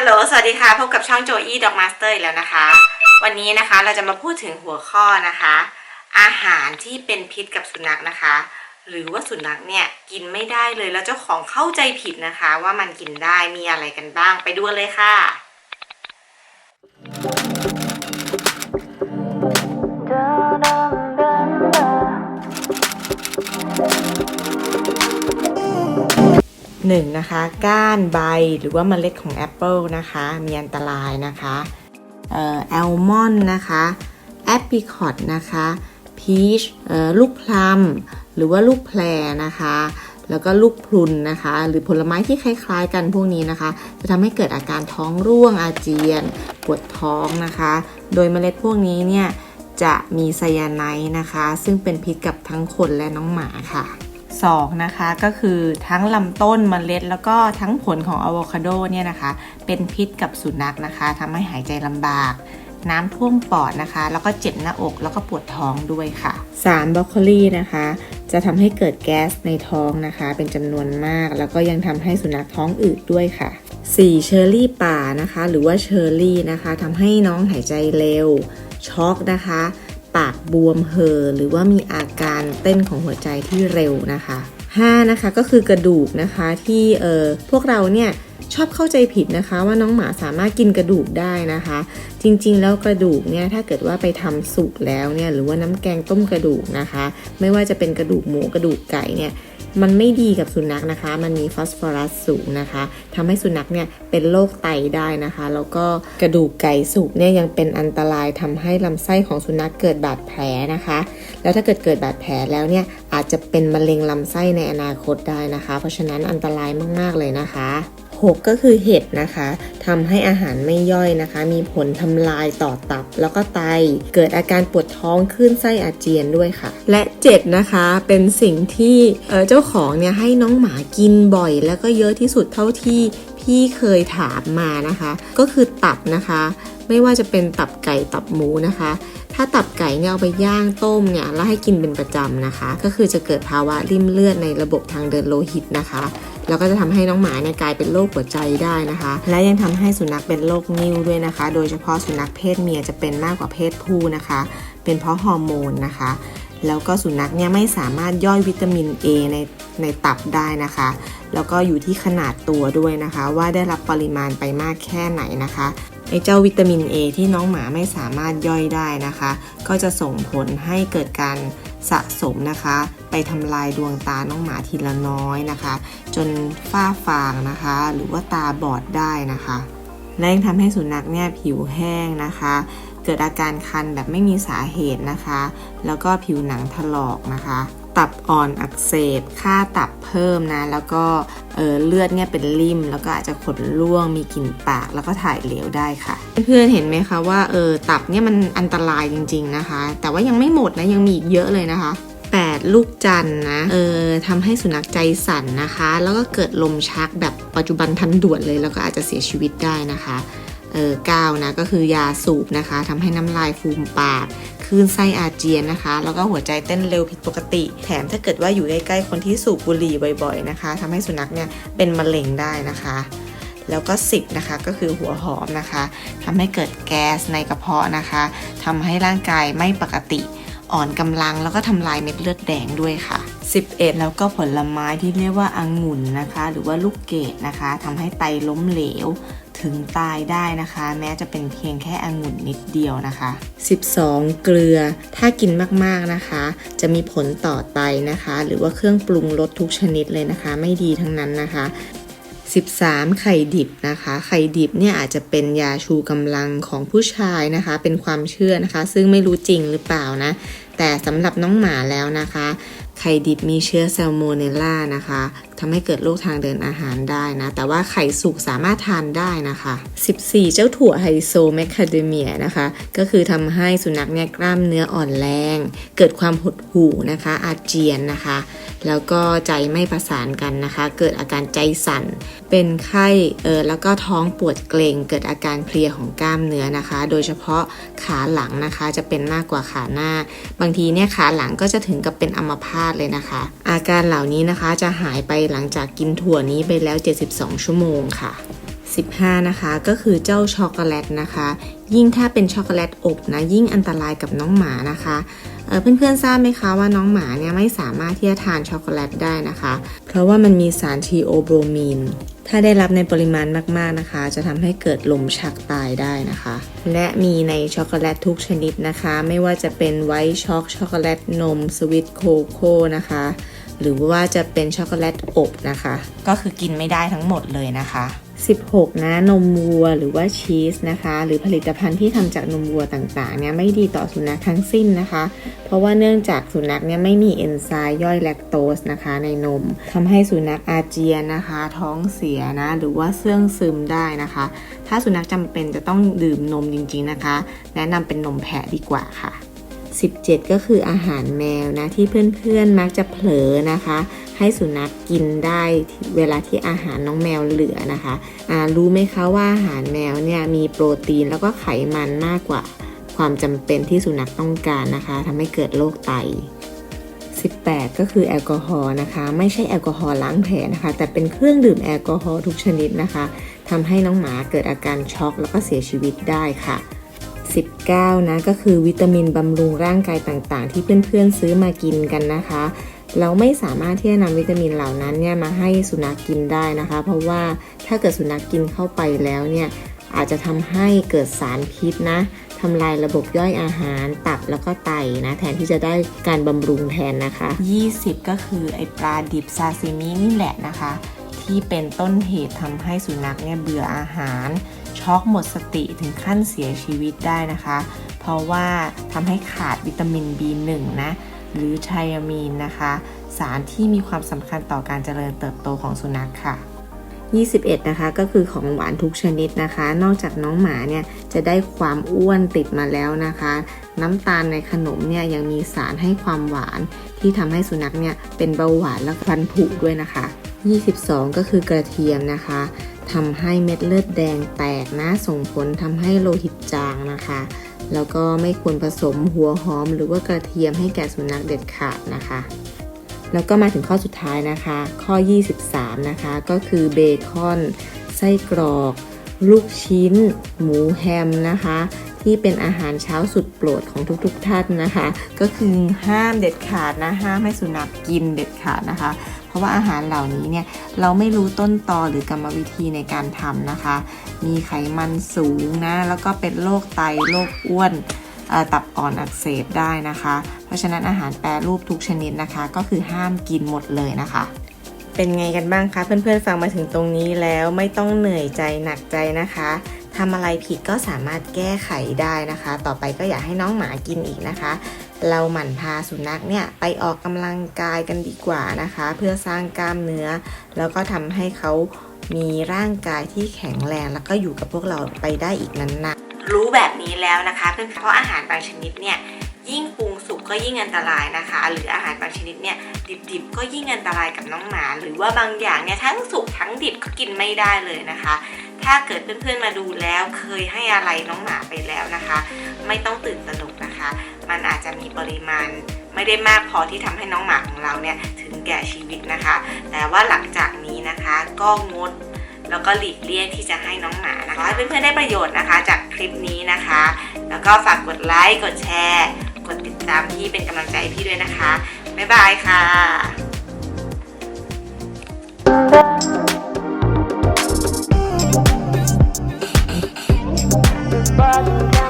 ฮัลโหล สวัสดีค่ะ พบกับช่องโจอี้ด็อกมาสเตอร์อีกแล้วนะคะ วันนี้นะคะเราจะมาพูดถึงหัวข้อนะคะ อาหารที่เป็นพิษกับสุนัขนะคะ หรือว่าสุนัขเนี่ยกินไม่ได้เลยแล้วเจ้าของเข้าใจผิดนะคะ ว่ามันกินได้มีอะไรกันบ้างไปดูเลยค่ะ หนึ่งนะคะ ก้านใบหรือว่าเมล็ดของแอปเปิลนะคะ มีอันตรายนะคะเอ่อแอลมอนด์นะคะแอปริคอตนะคะพีชลูกพลัมหรือว่าลูกแพรนะคะ แล้วก็ลูกพลุนนะคะ หรือผลไม้ที่คล้าย ๆ กันพวกนี้นะคะ จะทำให้เกิดอาการท้องร่วงอาเจียน ปวดท้องนะคะ โดยเมล็ดพวกนี้เนี่ยจะมีไซยาไนด์นะคะ ซึ่งเป็นพิษกับทั้งคนและน้องหมาค่ะ สองนะคะก็คือทั้งลำต้นเมล็ด แล้วก็ทั้งผลของอะโวคาโดเนี่ยนะคะ เป็นพิษกับสุนัขนะคะทำให้หายใจลำบาก น้ำท่วมปอดนะคะ แล้วก็เจ็บหน้าอกแล้วก็ปวดท้องด้วยค่ะ สารบรอกโคลีนะคะ จะทำให้เกิดแก๊สในท้องนะคะ เป็นจำนวนมาก แล้วก็ยังทำให้สุนัขท้องอืดด้วยค่ะ 4. เชอร์รี่ป่านะคะ หรือว่าเชอร์รี่นะคะทำให้น้องหายใจเร็วช็อกนะคะ ปากบวมเห่อหรือว่ามีอาการเต้นของหัวใจที่เร็วนะคะ 5. นะคะก็คือกระดูกนะคะที่เออพวกเราเนี่ยชอบเข้าใจผิดนะคะว่าน้องหมาสามารถกินกระดูกได้นะคะ จริงๆ แล้วกระดูกเนี่ยถ้าเกิดว่าไปทำสุกแล้วเนี่ยหรือว่าน้ำแกงต้มกระดูกนะคะ ไม่ว่าจะเป็นกระดูกหมูกระดูกไก่เนี่ย มันไม่ดีกับสุนัขนะคะ มันมีฟอสฟอรัสสูงนะคะทำให้สุนัขเนี่ยเป็นโรคไตได้นะคะ แล้วก็กระดูกไก่สุกเนี่ยยังเป็นอันตรายทำให้ลำไส้ของสุนัขเกิดบาดแผลนะคะ แล้วถ้าเกิดเกิดบาดแผลแล้วเนี่ยอาจจะเป็นมะเร็งลำไส้ในอนาคตได้นะคะ เพราะฉะนั้นอันตรายมาก ๆ เลยนะคะ 6 ก็คือเห็ดนะคะทำให้อาหารไม่ย่อยนะคะ มีผลทำลายต่อตับ แล้วก็ไต เกิดอาการปวดท้องขึ้นไส้อาเจียนด้วยค่ะ และ7นะคะเป็นสิ่งที่เเจ้าของเนี่ยให้น้องหมากินบ่อย แล้วก็เยอะที่สุดเท่าที่พี่เคยถามมานะคะ ก็คือตับนะคะ ไม่ว่าจะเป็นตับไก่ตับหมูนะคะถ้าตับไก่เนี่ยเอาไปย่างต้มเนี่ยแล้วให้กินเป็นประจำนะคะ ก็คือจะเกิดภาวะริ่มเลือดในระบบทางเดินโลหิตนะคะ แล้วก็จะทำให้น้องหมาเนี่ยกลายเป็นโรคหัวใจได้นะคะ และยังทำให้สุนัขเป็นโรคนิ่วด้วยนะคะ โดยเฉพาะสุนัขเพศเมียจะเป็นมากกว่าเพศผู้นะคะ เป็นเพราะฮอร์โมนนะคะแล้วก็สุนัขเนี่ยไม่สามารถย่อยวิตามิน A ในในตับได้นะคะ แล้วก็อยู่ที่ขนาดตัวด้วยนะคะ ว่าได้รับปริมาณไปมากแค่ไหนนะคะไอ้เจ้าวิตามิน A ที่น้องหมาไม่สามารถย่อยได้นะคะ ก็จะส่งผลให้เกิดการ สะสมนะคะ ไปทำลายดวงตาน้องหมาทีละน้อยนะคะ จนฝ้าฟางนะคะ หรือว่าตาบอดได้นะคะและยังทำให้สุนัขเนี่ยผิวแห้งนะคะ เกิดอาการคันแบบไม่มีสาเหตุนะคะ แล้วก็ผิวหนังถลอกนะคะ ตับอ่อนอักเสบ ค่าตับเพิ่มนะ แล้วก็เออเลือดเนี่ยเป็นริ่ม แล้วก็อาจจะขดร่วง มีกลิ่นปาก แล้วก็ถ่ายเหลวได้ค่ะ เพื่อนๆเห็นไหมคะว่าเออตับเนี่ยมันอันตรายจริง ๆนะคะ แต่ว่ายังไม่หมดนะ ยังมีอีกเยอะเลยนะคะ8ลูกจันนะเออทำให้สุนัขใจสั่นนะคะ แล้วก็เกิดลมชักแบบปัจจุบันทันด่วนเลย แล้วก็อาจจะเสียชีวิตได้นะคะ เออ9นะก็คือยาสูบนะคะทำให้น้ำลายฟูมปากคลื่นไส้อาเจียนนะคะ แล้วก็หัวใจเต้นเร็วผิดปกติ แถมถ้าเกิดว่าอยู่ใกล้ๆคนที่สูบบุหรี่บ่อย ๆนะคะทำให้สุนัขเนี่ยเป็นมะเร็งได้นะคะ แล้วก็ 10 นะคะก็คือหัวหอมนะคะทำให้เกิดแก๊สในกระเพาะนะคะทำให้ร่างกายไม่ปกติอ่อนกำลังแล้วก็ทำลายเม็ดเลือดแดงด้วยค่ะ 11 แล้วก็ผลไม้ที่เรียกว่าอังุ่นนะคะ หรือว่าลูกเกดนะคะทำให้ไตล้มเหลว ถึงตายได้นะคะ แม้จะเป็นเพียงแค่องุ่นนิดเดียวนะคะ 12 เกลือถ้ากินมากๆนะคะ จะมีผลต่อไตนะคะ หรือว่าเครื่องปรุงรสทุกชนิดเลยนะคะ ไม่ดีทั้งนั้นนะคะ13 ไข่ดิบนะคะ ไข่ดิบเนี่ยอาจจะเป็นยาชูกำลังของผู้ชายนะคะ เป็นความเชื่อนะคะ ซึ่งไม่รู้จริงหรือเปล่านะ แต่สำหรับน้องหมาแล้วนะคะ ไข่ดิบมีเชื้อแซลโมเนลล่านะคะทำให้เกิดโรคทางเดินอาหารได้นะ แต่ว่าไข่สุกสามารถทานได้นะคะ 14 เจ้าถั่วไฮโซแมคคาเดเมียนะคะ ก็คือทำให้สุนัขเนี่ยกล้ามเนื้ออ่อนแรง เกิดความหดหู่นะคะ อาเจียนนะคะ แล้วก็ใจไม่ประสานกันนะคะ เกิดอาการใจสั่น เป็นไข้เออแล้วก็ท้องปวดเกร็งเกิดอาการเพลียของกล้ามเนื้อนะคะ โดยเฉพาะขาหลังนะคะจะเป็นมากกว่าขาหน้า บางทีเนี่ยขาหลังก็จะถึงกับเป็นอัมพาตเลยนะคะ อาการเหล่านี้นะคะจะหายไปหลังจากกินถั่วนี้ไปแล้ว 72 ชั่วโมงค่ะ 15 นะคะ ก็คือเจ้าช็อกโกแลตนะคะ ยิ่งถ้าเป็นช็อกโกแลตอบนะ ยิ่งอันตรายกับน้องหมานะคะเอ่อเพื่อนๆทราบไหมคะว่าน้องหมาเนี่ยไม่สามารถที่จะทานช็อกโกแลตได้นะคะ เพราะว่ามันมีสารทีโอโบรมีนถ้าได้รับในปริมาณมากๆนะคะ จะทำให้เกิดลมชักตายได้นะคะ และมีในช็อกโกแลตทุกชนิดนะคะ ไม่ว่าจะเป็นไวท์ช็อกช็อกโกแลตนมสวิตโคโค่นะคะ หรือว่าจะเป็นช็อกโกแลตอบนะคะ ก็คือกินไม่ได้ทั้งหมดเลยนะคะ 16 นะนมวัวหรือว่าชีสนะคะ หรือผลิตภัณฑ์ที่ทำจากนมวัวต่างๆเนี่ยไม่ดีต่อสุนัขทั้งสิ้นนะคะ เพราะว่าเนื่องจากสุนัขเนี่ยไม่มีเอนไซม์ย่อยแลคโตสนะคะในนมทำให้สุนัขอาเจียนนะคะ ท้องเสียนะหรือว่าเสื่องซึมได้นะคะ ถ้าสุนัขจำเป็นจะต้องดื่มนมจริงๆนะคะ แนะนำเป็นนมแพะดีกว่าค่ะ 17 ก็คืออาหารแมวนะที่เพื่อนๆมักจะเผลอนะคะ ให้สุนัขกินได้เวลาที่อาหารน้องแมวเหลือนะคะอ่ารู้ไหมคะว่าอาหารแมวเนี่ยมีโปรตีนแล้วก็ไขมันมากกว่าความจำเป็นที่สุนัขต้องการนะคะทำให้เกิดโรคไต 18 ก็คือแอลกอฮอล์นะคะ ไม่ใช่แอลกอฮอล์ล้างแผลนะคะ แต่เป็นเครื่องดื่มแอลกอฮอล์ทุกชนิดนะคะทำให้น้องหมาเกิดอาการช็อกแล้วก็เสียชีวิตได้ค่ะ 19 นะ ก็คือวิตามินบำรุงร่างกายต่างๆ ที่เพื่อนๆซื้อมากินกันนะคะ เราไม่สามารถที่จะนำวิตามินเหล่านั้นเนี่ยมาให้สุนัขกกินได้นะคะ เพราะว่าถ้าเกิดสุนัขกกินเข้าไปแล้วเนี่ยอาจจะทำให้เกิดสารพิษนะทำลายระบบย่อยอาหารตับแล้วก็ไตนะ แทนที่จะได้การบำรุงแทนนะคะ 20 ก็คือไอปลาดิบซาซิมินี่แหละนะคะ ที่เป็นต้นเหตุทำให้สุนัขเนี่ยเบื่ออาหาร ช็อกหมดสติถึงขั้นเสียชีวิตได้นะคะ เพราะว่าทำให้ขาดวิตามิน B1 นะ หรือไทอามีนนะคะ สารที่มีความสำคัญต่อการเจริญเติบโตของสุนัขค่ะ 21 นะคะก็คือของหวานทุกชนิดนะคะ นอกจากน้องหมาเนี่ยจะได้ความอ้วนติดมาแล้วนะคะ น้ำตาลในขนมเนี่ยยังมีสารให้ความหวานที่ทำให้สุนัขเนี่ยเป็นเบาหวานและฟันผุด้วยนะคะ 22 ก็คือกระเทียมนะคะ ทำให้เม็ดเลือดแดงแตกนะ ส่งผลทำให้โลหิตจางนะคะ แล้วก็ไม่ควรผสมหัวหอมหรือว่ากระเทียมให้แก่สุนัขเด็ดขาดนะคะ แล้วก็มาถึงข้อสุดท้ายนะคะ ข้อ 23 นะคะ ก็คือเบคอนไส้กรอก ลูกชิ้น หมูแฮมนะคะ ที่เป็นอาหารเช้าสุดโปรดของทุกๆท่านนะคะ ก็คือห้ามเด็ดขาดนะห้ามให้สุนัขกินเด็ดขาดนะคะ เพราะว่าอาหารเหล่านี้เนี่ยเราไม่รู้ต้นตอหรือกรรมวิธีในการทำนะคะ มีไขมันสูงนะ แล้วก็เป็นโรคไตโรคอ้วนตับอ่อนอักเสบได้นะคะ เพราะฉะนั้นอาหารแปรรูปทุกชนิดนะคะ ก็คือห้ามกินหมดเลยนะคะ เป็นไงกันบ้างคะเพื่อนๆฟังมาถึงตรงนี้แล้วไม่ต้องเหนื่อยใจหนักใจนะคะ ทำอะไรผิดก็สามารถแก้ไขได้นะคะ ต่อไปก็อย่าให้น้องหมากินอีกนะคะ เราหมั่นพาสุนัขเนี่ยไปออกกำลังกายกันดีกว่านะคะ เพื่อสร้างกล้ามเนื้อ แล้วก็ทำให้เขามีร่างกายที่แข็งแรงแล้วก็อยู่กับพวกเราไปได้อีกนานๆ รู้แบบนี้แล้วนะคะเพื่อนเพราะอาหารบางชนิดเนี่ยยิ่งปรุงสุกก็ยิ่งอันตรายนะคะ หรืออาหารบางชนิดเนี่ยดิบๆ ก็ยิ่งอันตรายกับน้องหมา หรือว่าบางอย่างเนี่ยทั้งสุกทั้งดิบก็กินไม่ได้เลยนะคะ ถ้าเกิดเพื่อนๆมาดูแล้วเคยให้อะไรน้องหมาไปแล้วนะคะ ไม่ต้องตื่นตระหนกนะคะ มันอาจจะมีปริมาณไม่ได้มากพอที่ทำให้น้องหมาของเราเนี่ยถึงแก่ชีวิตนะคะ แต่ว่าหลังจากนี้นะคะก็งดแล้วก็หลีกเลี่ยงที่จะให้น้องหมานะคะให้เพื่อนๆได้ประโยชน์นะคะ จากคลิปนี้นะคะ แล้วก็ฝากกดไลค์กดแชร์ กดติดตามพี่เป็นกำลังใจพี่ด้วยนะคะ บ๊ายบายค่ะ Bye.